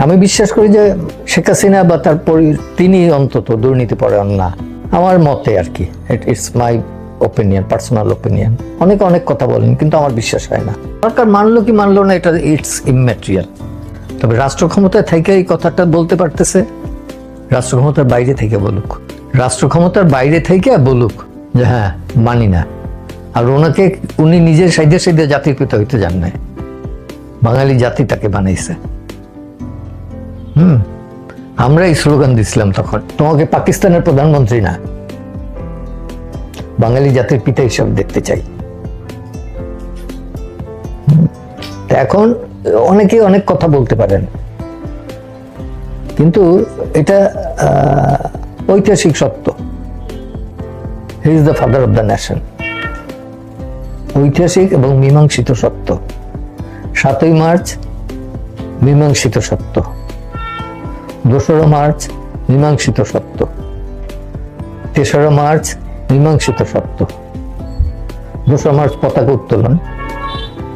আমি বিশ্বাস করি যে শেখ হাসিনা বা তার পরি- তিনি অন্তত দুর্নীতি পরায়ণ না। আমার মতে আর কি it's my opinion personal opinion অনেকে, অনেক কথা বলেন, কিন্তু আমার বিশ্বাস হয় না। সরকার মানলো কি মানলো না, এটা ইটস ইমেটেরিয়াল তবে রাষ্ট্র ক্ষমতায় থেকে এই কথাটা বলতে পারতেছে। রাষ্ট্র ক্ষমতার বাইরে থেকে বলুক। রাষ্ট্র ক্ষমতার বাইরে থেকে বলুক যে হ্যাঁ মানি না। আর ওনাকে উনি নিজের সাইডে সাইডে জাতির পিতা হইতে যান নাই। বাঙালি জাতি তাকে বানাইছে। হুম। আমরা এই স্লোগান দিছিলাম তখন, তোমাকে পাকিস্তানের প্রধানমন্ত্রী না, বাঙালি জাতির পিতা হিসাবে দেখতে চাই। এখন অনেকে অনেক কথা বলতে পারেন, কিন্তু এটা ঐতিহাসিক সত্য। He is the father of the nation ঐতিহাসিক এবং মীমাংসিত সত্য। সাতই মার্চ, মীমাংসিত সত্য। দোসরা মার্চ, মীমাংসিত সত্য। তেসরা মার্চ, মীমাংসিত সত্য। দোসরা মার্চ, পতাকা উত্তোলন।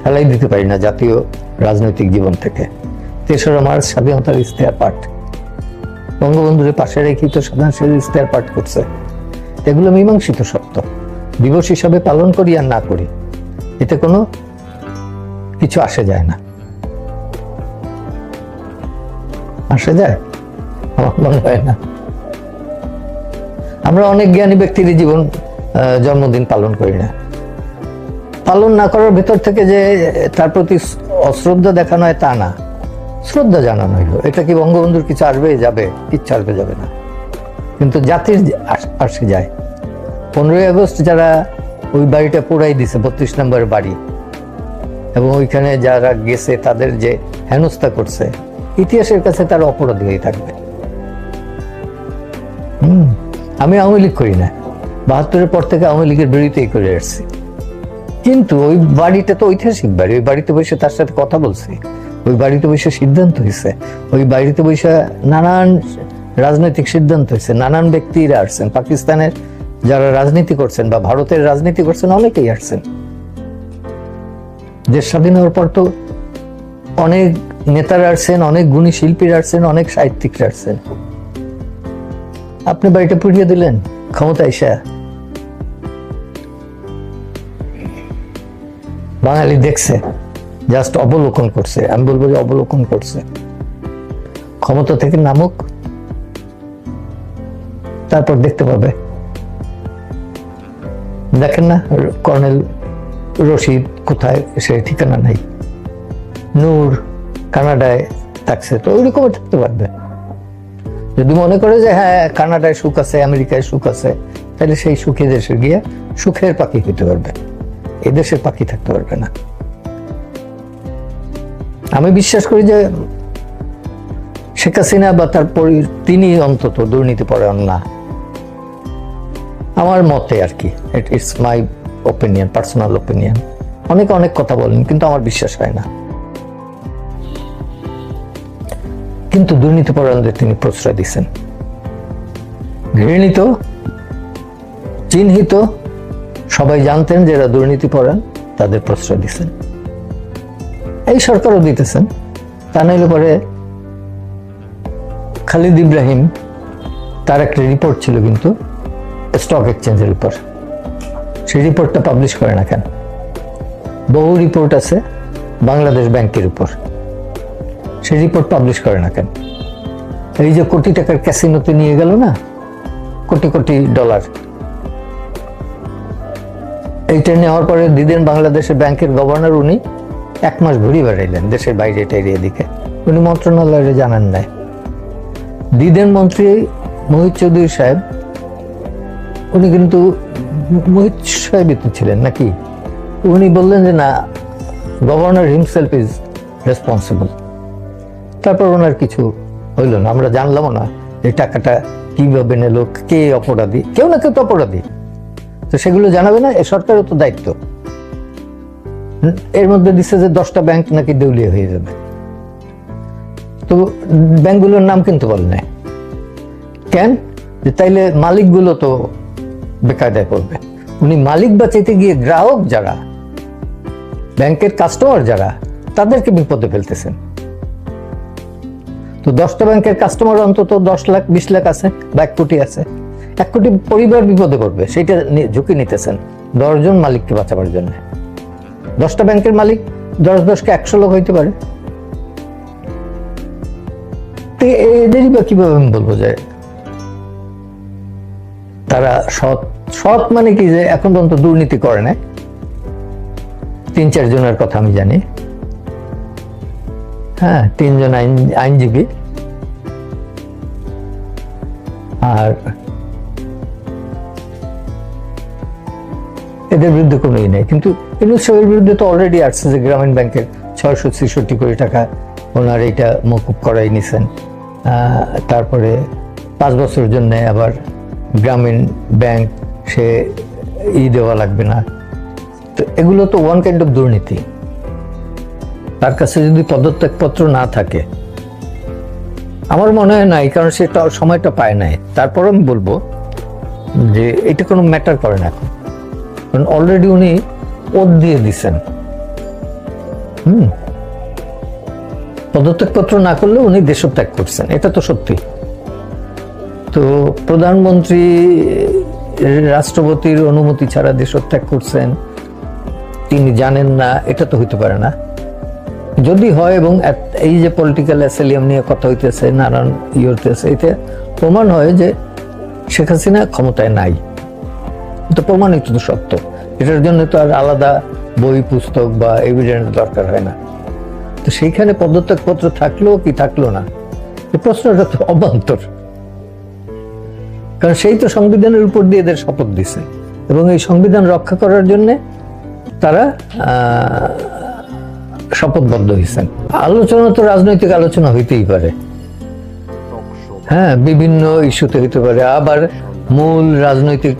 ফেলাই দিতে পারি না জাতীয় রাজনৈতিক জীবন থেকে। তেসরা মার্চ, স্বাধীনতার ইস্তেহার পাঠ বঙ্গবন্ধুর পাশে রেখেই তো স্বাধীনতার ইস্তেহার পাঠ করছে। এগুলো মীমাংসিত সত্য। দিবস হিসাবে পালন করি আর না করি, এতে কোনো কিছু আসে যায় না। আসে যায়? আমার মনে হয় না। আমরা অনেক জ্ঞানী ব্যক্তির জীবন জন্মদিন পালন করি না। পালন না করার ভেতর থেকে যে তার প্রতি অশ্রদ্ধা দেখানো হয় তা না। শ্রদ্ধা জানানো হইল। এটা কি বঙ্গবন্ধুর কিছু আসবে, যাবে কিচ্ছু আসবে, যাবে না। কিন্তু জাতির আসে যায়। পনেরোই আগস্ট যারা ওই বাড়িটা পোড়াই দিছে, বত্রিশ নম্বরের বাড়ি, এবং ওইখানে যারা গেছে তাদের যে হেনস্থা করছে, ইতিহাসের কাছে তারা অপরাধী হয়ে থাকবে। আমি আওয়ামী লীগ করি না। বাহাত্তরের পর থেকে আওয়ামী লীগের বিরোধিতাই করে আসছি। কিন্তু ওই বাড়িটা তো ঐতিহাসিক বাড়ি। ওই বাড়িতে বসে তার সাথে কথা বলছি। ওই বাড়িতে বসে সিদ্ধান্ত হয়েছে। ওই বাড়িতে বসে নানান রাজনৈতিক সিদ্ধান্ত হয়েছে। নানান ব্যক্তিরা আসছেন। পাকিস্তানের যারা রাজনীতি করছেন বা ভারতের রাজনীতি করছেন, অনেকেই আসছেন। দেশ স্বাধীন হওয়ার পর তো অনেক নেতারা আসছেন, অনেক গুণী শিল্পীরা আসছেন, অনেক সাহিত্যিকরা আসছেন। আপনি বাড়িটা পুড়িয়ে দিলেন, ক্ষমতা এসে। বাঙালি দেখছে জাস্ট অবলোকন করছে, আমি বলব যে অবলোকন করছে। ক্ষমতা থেকে নামুক, তারপর দেখতে পাবে। দেখেন না, কর্নেল রশিদ কোথায়, সে ঠিকানা নাই। নূর কানাডায় থাকছে, তো ওইরকমও থাকতে পারবে। যদি মনে করে যে হ্যাঁ কানাডায় সুখ আছে, আমেরিকায় সুখ আছে, তাহলে সেই সুখী দেশে গিয়ে সুখের পাখি হইতে পারবে। এ দেশের পাখি থাকতে পারবে না। আমি বিশ্বাস করি যে, শেখ হাসিনা বা তার পরি- তিনি অন্তত দুর্নীতি পরায়ণ না। আমার মতে আর কি it's my opinion personal opinion অনেকে অনেক কথা বলেন, কিন্তু আমার বিশ্বাস হয় না। কিন্তু দুর্নীতি পরায়ণদের তিনি প্রশ্রয় দিচ্ছেন। ঘৃণিত, চিহ্নিত, সবাই জানতেন যে এরা দুর্নীতি পরায়ণ, তাদের প্রশ্রয় দিচ্ছেন। এই সরকারও দিতেছেন। তা নাইলে পরে খালিদ ইব্রাহিম, তার একটা রিপোর্ট ছিল কিন্তু স্টক এক্সচেঞ্জের উপর। সেই রিপোর্টটা পাবলিশ করে না কেন? বহু রিপোর্ট আছে বাংলাদেশ ব্যাংকের উপর। সেই রিপোর্ট পাবলিশ করে না কেন? এই যে কোটি টাকার ক্যাসিনোতে নিয়ে গেল না, কোটি কোটি ডলার এইটা নেওয়ার পরে দিদেন বাংলাদেশের ব্যাংকের গভর্নর উনি এক মাস ঘুরে বেড়াইলেন দেশের বাইরে টাইরে এদিকে উনি মন্ত্রণালয়ে জানান নাই। দিদেন মন্ত্রী মোহিত চৌধুরী সাহেব, উনি কিন্তু মোহিত সাহেবই তো ছিলেন নাকি? উনি বললেন যে না গভর্নর হিমসেলফ ইজ রেসপন্সিবল তারপর ওনার কিছু হইল না, আমরা জানলামও না এই টাকাটা কীভাবে নিল, কে অপরাধী, কেউ না কেউ তো অপরাধী। তো সেগুলো জানাবে না, এ সরকারের তো দায়িত্ব। এর মধ্যে দিচ্ছে যে দশটা ব্যাংক নাকি দেউলিয়া হয়ে যাবে। তো ব্যাংকগুলোর নাম কিন্তু বলে নাই। কেন? যে তাইলে মালিকগুলো তো বেকায়দায় পড়বে। উনি মালিক বাঁচাইতে গিয়ে গ্রাহক যারা, ব্যাংকের কাস্টমার যারা, তাদেরকে বিপদে ফেলতেছেন। তো দশটা ব্যাংকের কাস্টমার অন্তত দশ লাখ, বিশ লাখ আছে বা এক কোটি আছে। এক কোটি পরিবার বিপদে পড়বে সেটা ঝুঁকি নিতেছেন দশজন মালিককে বাঁচাবার জন্য। দশটা ব্যাংকের মালিক দশ দশকে একশো লোক হইতে পারে। এদেরই বা কীভাবে আমি বলব যে তারা সৎ সৎ মানে কি যে এখন পর্যন্ত দুর্নীতি করে না তিন চার জনের কথা আমি জানি। হ্যাঁ তিনজন আইন, আইনজীবী। আর এদের বিরুদ্ধে কোনো ই নেই। কিন্তু ইনুস সাহেবের বিরুদ্ধে তো অলরেডি আসছে যে গ্রামীণ ব্যাংকের ছয়শো ছেষট্টি কোটি টাকা ওনার এটা মকুব করাই নিছেন। তারপরে পাঁচ বছরের জন্য আবার গ্রামীণ ব্যাংক সে ই দেওয়া লাগবে না। তো এগুলো তো ওয়ান কাইন্ড অফ দুর্নীতি। তার কাছে যদি পদত্যাগপত্র না থাকে। আমার মনে হয় নাই কারণ সে সময়টা পায় নাই। তারপর আমি বলব যে, এটা কোনো ম্যাটার করে না এখন। কারণ অলরেডি উনি ওত দিয়ে দিছেন। হুম। পদত্যাগপত্র না করলে উনি দেশত্যাগ করছেন। এটা তো সত্যি। তো প্রধানমন্ত্রী, রাষ্ট্রপতির অনুমতি ছাড়া দেশত্যাগ করছেন। তিনি জানেন না, এটা তো হইতে পারে না। যদি হয় এবং এই যে পলিটিক্যাল অ্যাসেলিয়াম নিয়ে কথা হইতেছে, নানান ইয়ে হইতেছে, এতে প্রমাণ হয় যে শেখ হাসিনা ক্ষমতায় নাই। তো প্রমাণিত সত্য। এটার জন্য তো আর আলাদা বই, পুস্তক বা এভিডেন্স দরকার হয় না। তো সেইখানে পদত্যাগপত্র থাকল কি থাকল না? এই প্রশ্নটা তো অবান্তর। কারণ সেই তো সংবিধানের উপর দিয়ে এদের শপথ দিছে। এবং এই সংবিধান রক্ষা করার জন্যে তারা শপথবদ্ধ হয়েছেন। আলোচনা তো রাজনৈতিক আলোচনা হইতেই পারে। হ্যাঁ বিভিন্ন ইস্যুতে হইতে পারে। আবার মূল রাজনৈতিক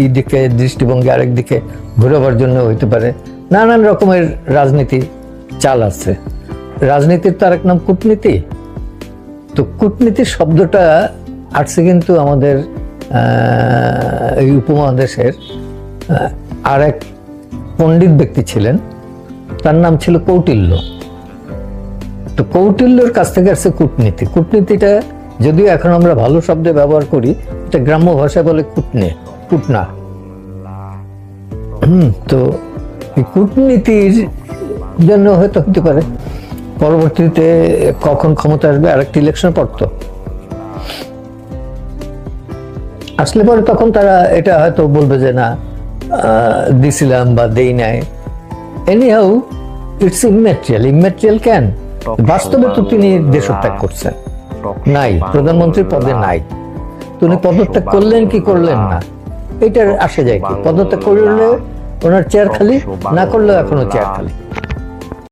এই দিকে দৃষ্টিভঙ্গি আরেক দিকে ঘুরাবার জন্য হইতে পারে। নানান রকমের রাজনীতি চাল আছে। রাজনীতির তার এক নাম কূটনীতি। তো কূটনীতি শব্দটা আসছে কিন্তু আমাদের এই উপমহাদেশের আর এক পণ্ডিত ব্যক্তি ছিলেন। তার নাম ছিল কৌটিল্য। তো কৌটিল্যর কাছ থেকে আসছে কূটনীতি। কূটনীতিটা যদিও এখন আমরা ভালো শব্দে ব্যবহার করি, এটা গ্রাম্য ভাষায় বলে কূটনে, কূটনা। তো কূটনীতির জন্য হয়তো হতে পারে। পরবর্তীতে কখন ক্ষমতা আসবে, আরেকটি ইলেকশন পর তো আসলে পরে তখন তারা এটা হয়তো বলবে যে না দিছিলাম বা দেই নাই। Anyhow it's immaterial immaterial can বাস্তবে তো তিনি দেশত্যাগ করছেন। নাই প্রধানমন্ত্রী পদে নাই। তিনি পদত্যাগ করলেন কি করলেন না? এটার আসে যায় কি? পদত্যাগ করলে ওনার চেয়ার খালি না করলেও এখনও চেয়ার খালি।